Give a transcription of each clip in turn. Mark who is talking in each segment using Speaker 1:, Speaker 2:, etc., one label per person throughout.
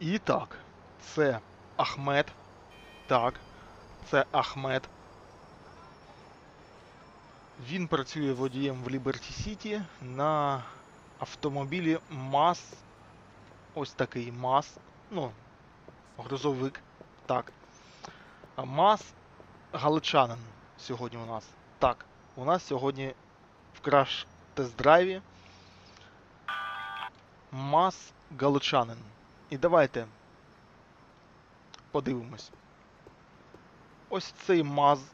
Speaker 1: І так, це Ахмед. Так, це Ахмед. Він працює водієм в Ліберті Сіті на автомобілі МАЗ. Ось такий МАЗ. Ну, грузовик. Так. МАЗ Галичанин сьогодні у нас. Так, у нас сьогодні в краш тест-драйві МАЗ Галичанин. І давайте подивимось. Ось цей МАЗ.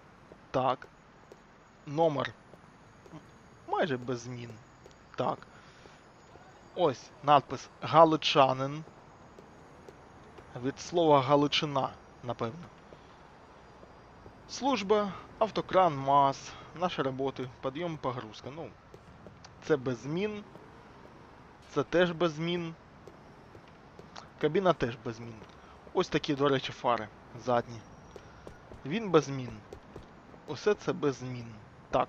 Speaker 1: Так. Номер майже без змін. Так. Ось надпис Галичанин. Від слова Галичина, напевно. Служба, автокран, МАЗ, наші роботи, підйом, погрузка. Ну, це без змін. Це теж без змін. Кабіна теж без змін. Ось такі, до речі, фари задні. Він без змін. Усе це без змін. Так,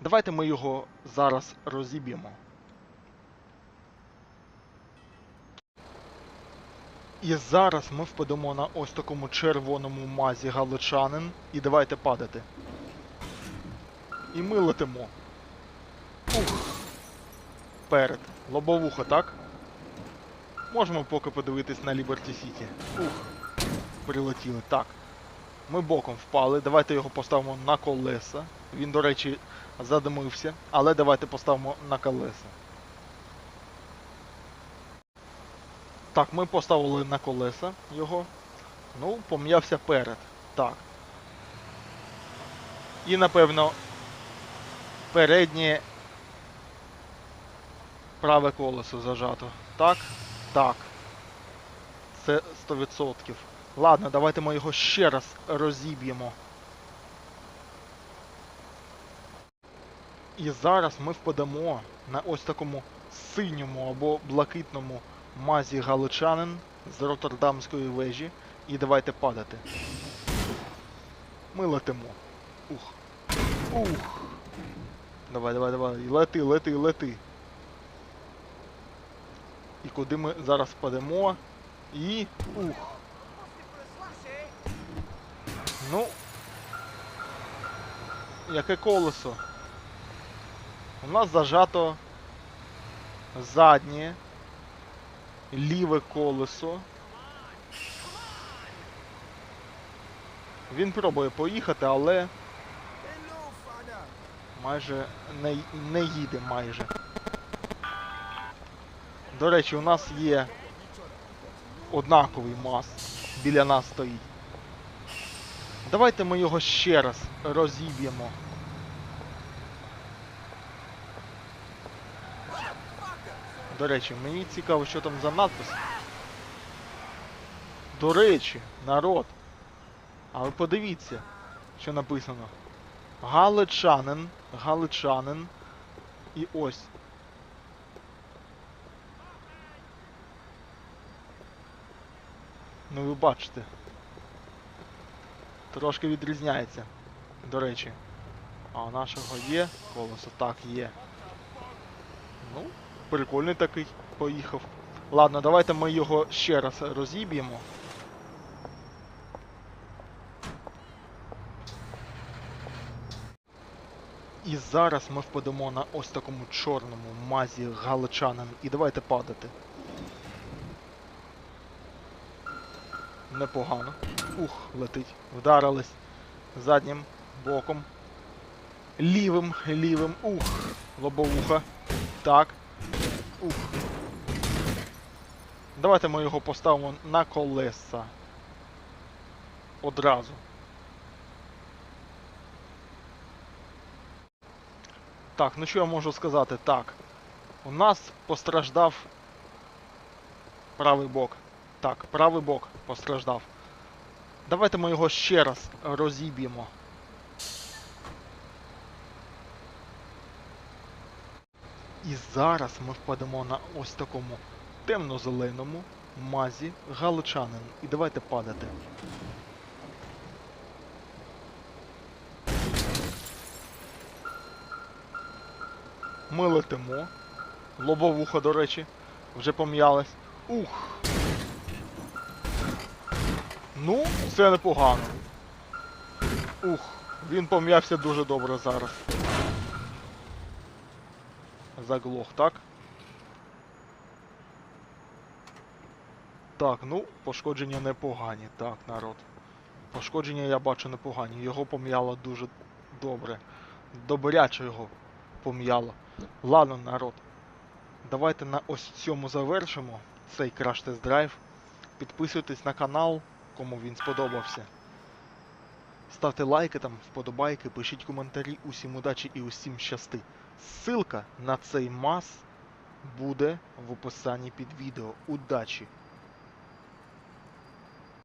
Speaker 1: давайте ми його зараз розіб'ємо. І зараз ми впадемо на ось такому червоному мазі галичанин. І давайте падати. І ми летимо. Ух. Перед. Лобовуха, так? Можемо поки подивитись на Liberty City. Ух. Прилетіли. Так. Ми боком впали. Давайте його поставимо на колеса. Він, до речі, задимився. Але давайте поставимо на колеса. Так, ми поставили на колеса його. Ну, пом'явся перед. Так. І напевно переднє праве колесо зажато. Так? Так. Це 100%. Ладно, давайте ми його ще раз розіб'ємо. І зараз ми впадемо на ось такому синьому або блакитному мазі галичанин з Роттердамської вежі. І давайте падати. Ми летимо. Ух. Ух. Давай, давай, давай. Лети, лети, лети. І куди ми зараз падемо? І. Ух. Ну. Яке колесо? У нас зажато заднє ліве колесо. Він пробує поїхати, але майже не, не їде майже. До речі, у нас є однаковий мас біля нас стоїть. Давайте ми його ще раз розіб'ємо. До речі, мені цікаво, що там за надпис. До речі, народ. А ви подивіться, що написано. Галичанин, галичанин. І ось. Ну ви бачите. Трошки відрізняється. До речі. А нашого є колесо? Так, є. Ну, прикольний такий поїхав. Ладно, давайте ми його ще раз розіб'ємо. І зараз ми впадемо на ось такому чорному мазі галичанин. І давайте падати. Непогано. Ух, летить. Вдарились заднім боком. Лівим, лівим. Ух. Лобовуха. Так. Ух. Давайте ми його поставимо на колеса. Одразу. Так, ну що я можу сказати? Так. У нас постраждав правий бок. Так, правий бок постраждав. Давайте ми його ще раз розіб'ємо. І зараз ми впадемо на ось такому темно-зеленому мазі галичанин. І давайте падати. Ми летимо. Лобовуха, до речі, вже пом'ялась. Ух! Ну, це непогано. Ух, він пом'явся дуже добре зараз. Заглох, так? Так, ну, пошкодження непогані, так, народ. Пошкодження я бачу непогані. Його пом'яло дуже добре. Добряче його пом'яло. Ладно, народ. Давайте на ось цьому завершимо цей краш тест драйв. Підписуйтесь на канал, кому він сподобався. Ставте лайки там, вподобайки, пишіть коментарі, усім удачі і усім щасти. Ссылка на цей мас буде в описанні під відео. Удачі!